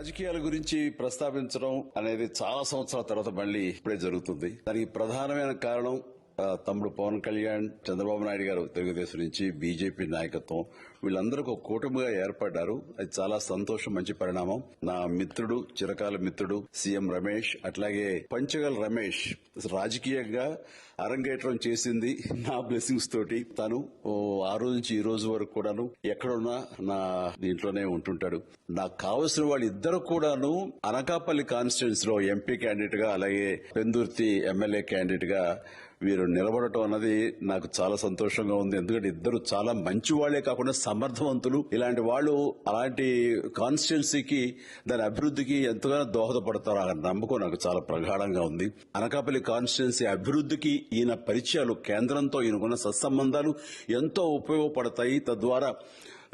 రాజకీయాల గురించి ప్రస్తావించడం అనేది చాలా సంవత్సరాల తర్వాత మళ్ళీ ఇప్పుడే జరుగుతుంది. దానికి ప్రధానమైన కారణం తమ్ముడు పవన్ కళ్యాణ్ చంద్రబాబు నాయుడు గారు తెలుగుదేశం నుంచి బీజేపీ నాయకత్వం. వీళ్ళందరూ ఒక కూటమిగా ఏర్పడ్డారు. అది చాలా సంతోషం మంచి పరిణామం. నా మిత్రుడు చిరకాల మిత్రుడు సీఎం రమేష్ అట్లాగే పంచగల్ రమేష్ రాజకీయంగా అరంగేట్రం చేసింది నా బ్లెస్సింగ్స్ తోటి. తను ఆ రోజు నుంచి ఈ రోజు వరకు కూడాను ఎక్కడున్నా నా దీంట్లోనే ఉంటుంటాడు. నాకు కావలసిన వాళ్ళు ఇద్దరు కూడాను అనకాపల్లి కాన్స్టిట్యున్సీ లో ఎంపీ క్యాండిడేట్గా అలాగే పెందుర్తి ఎమ్మెల్యే క్యాండిడేట్గా వీరు నిలబడటం అన్నది నాకు చాలా సంతోషంగా ఉంది. ఎందుకంటే ఇద్దరు చాలా మంచి వాళ్ళే కాకుండా సమర్థవంతులు. ఇలాంటి వాళ్ళు అలాంటి కాన్స్టిట్యున్సీకి దాని అభివృద్ధికి ఎంతగానో దోహదపడతారు అనే నమ్మకం నాకు చాలా ప్రగాఢంగా ఉంది. అనకాపల్లి కాన్స్టిట్యున్సీ అభివృద్ధికి ఈయన పరిచయాలు కేంద్రంతో ఈయనకున్న సత్సంబంధాలు ఎంతో ఉపయోగపడతాయి. తద్వారా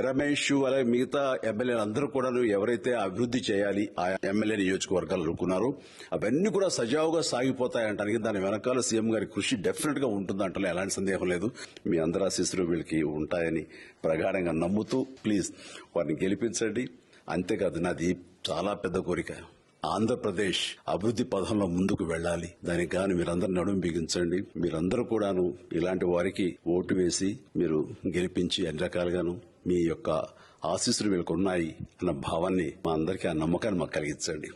రమేష్ అలాగే మిగతా ఎమ్మెల్యేలు అందరూ కూడా ఎవరైతే అభివృద్ధి చేయాలి ఆ ఎమ్మెల్యే నియోజకవర్గాలు అనుకున్నారో అవన్నీ కూడా సజావుగా సాగిపోతాయంటానికి దాని వెనకాల సీఎం గారి కృషి డెఫినెట్గా ఉంటుందంటే ఎలాంటి సందేహం లేదు. మీ అందరి ఆశీస్సులు వీళ్ళకి ఉంటాయని ప్రగాఢంగా నమ్ముతూ ప్లీజ్ వారిని గెలిపించండి. అంతేకాదు నాది చాలా పెద్ద కోరిక. ఆంధ్రప్రదేశ్ అభివృద్ధి పథంలో ముందుకు వెళ్ళాలి. దానికి గాను మీరందరూ నడుము బిగించండి. మీరందరూ కూడాను ఇలాంటి వారికి ఓటు వేసి మీరు గెలిపించి అన్ని రకాలుగాను మీ యొక్క ఆశీస్సులు మీకు ఉన్నాయి అన్న భావాన్ని మా అందరికీ ఆ నమ్మకాన్ని మాకు కలిగించండి.